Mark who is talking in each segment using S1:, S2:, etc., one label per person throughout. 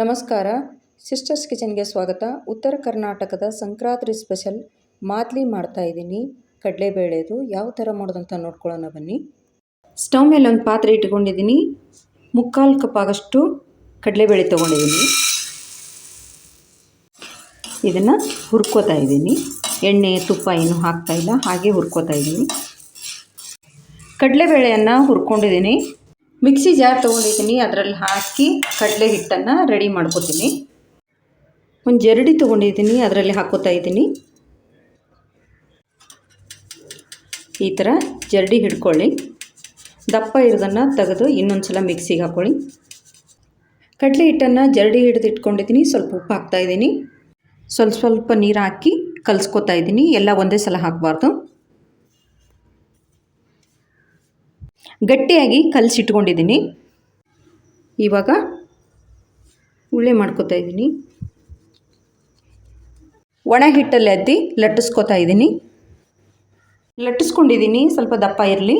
S1: ನಮಸ್ಕಾರ. ಸಿಸ್ಟರ್ಸ್ ಕಿಚನ್ಗೆ ಸ್ವಾಗತ. ಉತ್ತರ ಕರ್ನಾಟಕದ ಸಂಕ್ರಾಂತಿ ಸ್ಪೆಷಲ್ ಮಾದ್ಲಿ ಮಾಡ್ತಾ ಇದ್ದೀನಿ. ಕಡಲೆಬೇಳೆದು ಯಾವ ಥರ ಮಾಡೋದಂತ ನೋಡ್ಕೊಳ್ಳೋಣ ಬನ್ನಿ. ಸ್ಟವ್ ಮೇಲೆ ಒಂದು ಪಾತ್ರೆ ಇಟ್ಕೊಂಡಿದ್ದೀನಿ. ಮುಕ್ಕಾಲು ಕಪ್ ಆಗಷ್ಟು ಕಡಲೆಬೇಳೆ ತೊಗೊಂಡಿದ್ದೀನಿ. ಇದನ್ನು ಹುರ್ಕೋತಾ ಇದ್ದೀನಿ. ಎಣ್ಣೆ, ತುಪ್ಪ ಏನು ಹಾಕ್ತಾ ಇಲ್ಲ, ಹಾಗೆ ಹುರ್ಕೋತಾ ಇದ್ದೀನಿ. ಕಡಲೆಬೇಳೆಯನ್ನು ಹುರ್ಕೊಂಡಿದ್ದೀನಿ. ಮಿಕ್ಸಿ ಜಾರ್ ತೊಗೊಂಡಿದ್ದೀನಿ, ಅದರಲ್ಲಿ ಹಾಕಿ ಕಡಲೆ ಹಿಟ್ಟನ್ನು ರೆಡಿ ಮಾಡ್ಕೊತೀನಿ. ಒಂದು ಜರಡಿ ತೊಗೊಂಡಿದ್ದೀನಿ, ಅದರಲ್ಲಿ ಹಾಕೋತಾ ಇದ್ದೀನಿ. ಈ ಥರ ಜರಡಿ ಹಿಡ್ಕೊಳ್ಳಿ. ದಪ್ಪ ಇರೋದನ್ನು ತೆಗೆದು ಇನ್ನೊಂದು ಸಲ ಮಿಕ್ಸಿಗೆ ಹಾಕ್ಕೊಳ್ಳಿ ಕಡಲೆ ಹಿಟ್ಟನ್ನು ಜರಡಿ ಹಿಡಿದು ಇಟ್ಕೊಂಡಿದ್ದೀನಿ, ಸ್ವಲ್ಪ ಉಪ್ಪು ಹಾಕ್ತಾಯಿದ್ದೀನಿ ಸ್ವಲ್ಪ ಸ್ವಲ್ಪ ನೀರು ಹಾಕಿ ಕಲಿಸ್ಕೊತಾ ಇದ್ದೀನಿ, ಎಲ್ಲ ಒಂದೇ ಸಲ ಹಾಕಬಾರ್ದು. ಗಟ್ಟಿಯಾಗಿ ಕಲಸಿಟ್ಕೊಂಡಿದ್ದೀನಿ. ಇವಾಗ ಉಳ್ಳೆ ಮಾಡ್ಕೋತಾ ಇದ್ದೀನಿ. ಒಣ ಹಿಟ್ಟಲ್ಲಿ ಅದ್ದಿ ಲಟ್ಟಿಸ್ಕೋತಾ ಇದ್ದೀನಿ. ಲಟ್ಟಿಸ್ಕೊಂಡಿದ್ದೀನಿ, ಸ್ವಲ್ಪ ದಪ್ಪ ಇರಲಿ.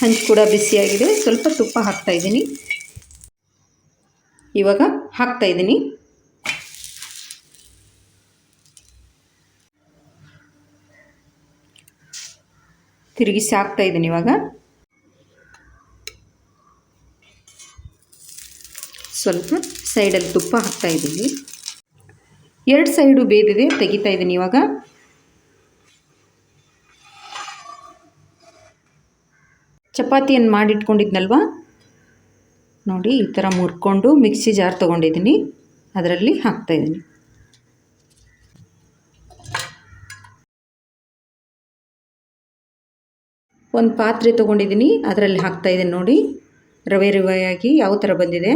S1: ಹಂಚು ಕೂಡ ಬಿಸಿಯಾಗಿದೆ, ಸ್ವಲ್ಪ ತುಪ್ಪ ಹಾಕ್ತಾ ಇದ್ದೀನಿ. ಇವಾಗ ಹಾಕ್ತಾ ಇದ್ದೀನಿ. ತಿರುಗಿಸಿ ಹಾಕ್ತಾ ಇದ್ದೀನಿ ಇವಾಗ. ಸ್ವಲ್ಪ ಸೈಡಲ್ಲಿ ತುಪ್ಪ ಹಾಕ್ತಾ ಇದ್ದೀನಿ. ಎರಡು ಸೈಡು ಬೇದಿದೆ, ತೆಗಿತಾ ಇದ್ದೀನಿ ಇವಾಗ. ಚಪಾತಿಯನ್ನು ಮಾಡಿಟ್ಕೊಂಡಿದ್ನಲ್ವ? ನೋಡಿ, ಈ ಥರ ಮುರ್ಕೊಂಡು ಮಿಕ್ಸಿ ಜಾರ್ ತೊಗೊಂಡಿದ್ದೀನಿ. ಅದರಲ್ಲಿ ಹಾಕ್ತಾಯಿದ್ದೀನಿ ಒಂದು ಪಾತ್ರೆ ತೊಗೊಂಡಿದ್ದೀನಿ, ಅದರಲ್ಲಿ ಹಾಕ್ತಾಯಿದ್ದೀನಿ ನೋಡಿ. ರವೆ ರವೆಯಾಗಿ ಯಾವ ಥರ ಬಂದಿದೆ?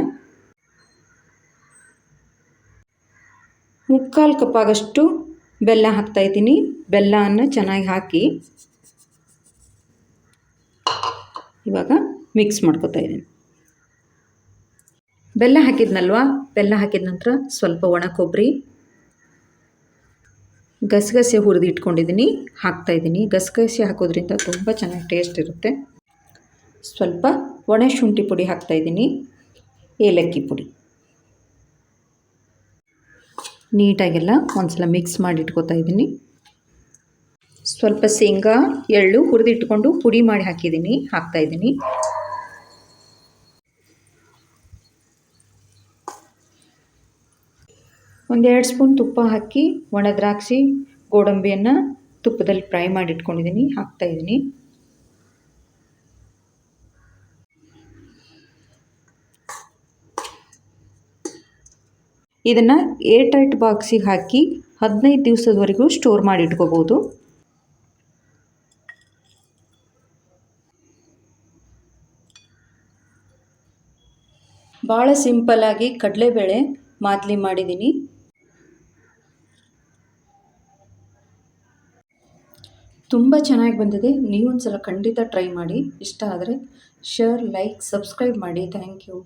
S1: ಮುಕ್ಕಾಲು ಕಪ್ ಆಗಷ್ಟು ಬೆಲ್ಲ ಹಾಕ್ತಾಯಿದ್ದೀನಿ ಬೆಲ್ಲವನ್ನು ಚೆನ್ನಾಗಿ ಹಾಕಿ ಇವಾಗ ಮಿಕ್ಸ್ ಮಾಡ್ಕೊತಾ ಇದ್ದೀನಿ. ಬೆಲ್ಲ ಹಾಕಿದ್ನಲ್ವ? ಬೆಲ್ಲ ಹಾಕಿದ ನಂತರ ಸ್ವಲ್ಪ ಒಣ ಕೊಬ್ಬರಿ, ಗಸಗಸೆ ಹುರಿದು ಇಟ್ಕೊಂಡಿದ್ದೀನಿ. ಹಾಕ್ತಾಯಿದ್ದೀನಿ ಗಸಗಸೆ ಹಾಕೋದ್ರಿಂದ ತುಂಬ ಚೆನ್ನಾಗಿ ಟೇಸ್ಟ್ ಇರುತ್ತೆ. ಸ್ವಲ್ಪ ಒಣ ಶುಂಠಿ ಪುಡಿ ಹಾಕ್ತಾಯಿದ್ದೀನಿ ಏಲಕ್ಕಿ ಪುಡಿ. ನೀಟಾಗೆಲ್ಲ ಒಂದ್ಸಲ ಮಿಕ್ಸ್ ಮಾಡಿ ಇಟ್ಕೋತಾ ಇದ್ದೀನಿ. ಸ್ವಲ್ಪ ಶೇಂಗಾ, ಎಳ್ಳು ಹುರಿದಿಟ್ಕೊಂಡು ಪುಡಿ ಮಾಡಿ ಹಾಕಿದ್ದೀನಿ ಹಾಕ್ತಾಯಿದ್ದೀನಿ ಒಂದೆರಡು ಸ್ಪೂನ್ ತುಪ್ಪ ಹಾಕಿ ಒಣ ದ್ರಾಕ್ಷಿ, ಗೋಡಂಬಿಯನ್ನು ತುಪ್ಪದಲ್ಲಿ ಫ್ರೈ ಮಾಡಿ ಇಟ್ಕೊಂಡಿದ್ದೀನಿ ಹಾಕ್ತಾಯಿದ್ದೀನಿ ಇದನ್ನು ಏರ್ ಟೈಟ್ ಬಾಕ್ಸಿಗೆ ಹಾಕಿ ಹದಿನೈದು ದಿವಸದವರೆಗೂ ಸ್ಟೋರ್ ಮಾಡಿ ಇಟ್ಕೋಬೋದು. ಭಾಳ ಸಿಂಪಲ್ಲಾಗಿ ಕಡಲೆಬೇಳೆ ಮಾದಲಿ ಮಾಡಿದ್ದೀನಿ. ತುಂಬ ಚೆನ್ನಾಗಿ ಬಂದಿದೆ. ನೀವೊಂದು ಸಲ ಖಂಡಿತ ಟ್ರೈ ಮಾಡಿ. ಇಷ್ಟ ಆದರೆ ಶೇರ್, ಲೈಕ್, ಸಬ್ಸ್ಕ್ರೈಬ್ ಮಾಡಿ. Thank you.